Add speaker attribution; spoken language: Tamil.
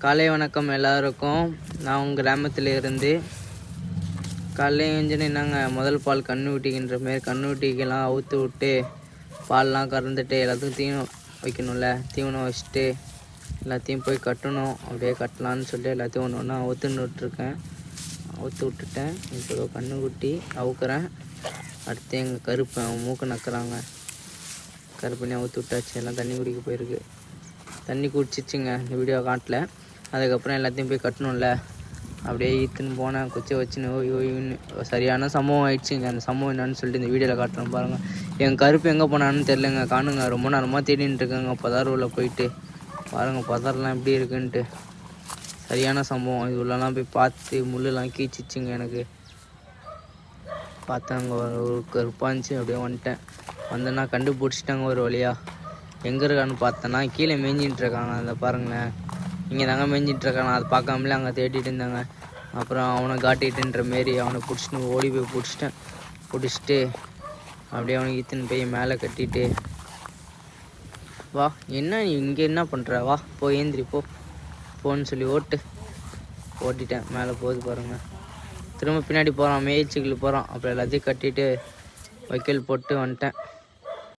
Speaker 1: காலை வணக்கம் எல்லாருக்கும். நான் உங்கள் கிராமத்தில் இருந்து காலையில் எழுந்துன்னு நாங்கள் முதல் பால் கண்ணு ஊட்டிக்கின்ற மாரி கண்ணு ஊட்டிக்கெல்லாம் அவுத்து விட்டு பால்லாம் கறந்துட்டு எல்லாத்துக்கும் தீவனம் வைக்கணும்ல. தீவனம் வச்சுட்டு எல்லாத்தையும் போய் கட்டணும். அப்படியே கட்டலான்னு சொல்லிட்டு எல்லாத்தையும் ஒன்று ஒன்றா அவுத்துன்னு விட்டுருக்கேன். அவுத்து விட்டுட்டேன். இப்போ கண்ணு ஊட்டி அவுக்குறேன். அடுத்து எங்கள் கருப்பு அவன் மூக்கு நக்குறாங்க. கருப்பண்ணி அவுத்து விட்டாச்சு. எல்லாம் தண்ணி குடிக்க போயிருக்கு. தண்ணி குடிச்சிச்சுங்க. இந்த வீடியோ காட்டல. அதுக்கப்புறம் எல்லாத்தையும் போய் கட்டணும்ல. அப்படியே ஈத்துன்னு போனேன் குச்சை வச்சுன்னு ஓய் சரியான சம்பவம் ஆயிடுச்சுங்க. அந்த சம்பவம் என்னன்னு சொல்லிட்டு இந்த வீடியோவில் காட்டுறேன் பாருங்கள் என் கருப்பு எங்கே போனான்னு தெரிலங்க காணுங்க. ரொம்ப நேரமாக தேடின்னு இருக்கேங்க. பதார்வில் போயிட்டு. பாருங்கள் பதாரெலாம் எப்படி இருக்குன்ட்டு. சரியான சம்பவம். இது உள்ளலாம் போய் பார்த்து முள்ளெல்லாம் கீச்சிச்சுங்க எனக்கு. பார்த்தாங்க ஒரு கருப்பாக இருந்துச்சு. அப்படியே வந்துட்டேன். வந்தேன்னா கண்டுபிடிச்சிட்டாங்க ஒரு வழியா. எங்கே இருக்கான்னு பார்த்தேன்னா கீழே மேய்ஞ்சின்ட்டு இருக்காங்க. அந்த பாருங்களேன். இங்கே தாங்க மேய்ஞ்சிட்டு இருக்காங்க அதை பார்க்காமலே அங்கே தேடிட்டு இருந்தாங்க. அப்புறம் அவனை காட்டிட்டுன்ற மாரி அவனை பிடிச்சிட்டு ஓடி போய் பிடிச்சிட்டேன். பிடிச்சிட்டு அப்படியே அவனுக்கு இத்துன்னு போய் மேலே கட்டிட்டு வா என்ன நீ இங்கே என்ன பண்ணுற வா போ ஏந்திரி போ. போன்னு சொல்லி ஓட்டு. ஓட்டிட்டேன். மேலே போகுது பாருங்கள் திரும்ப பின்னாடி போகிறான் மேய்ச்சிக்கில் போகிறான் அப்புறம் எல்லாத்தையும் கட்டிட்டு வைக்கல் போட்டு வந்துட்டேன்.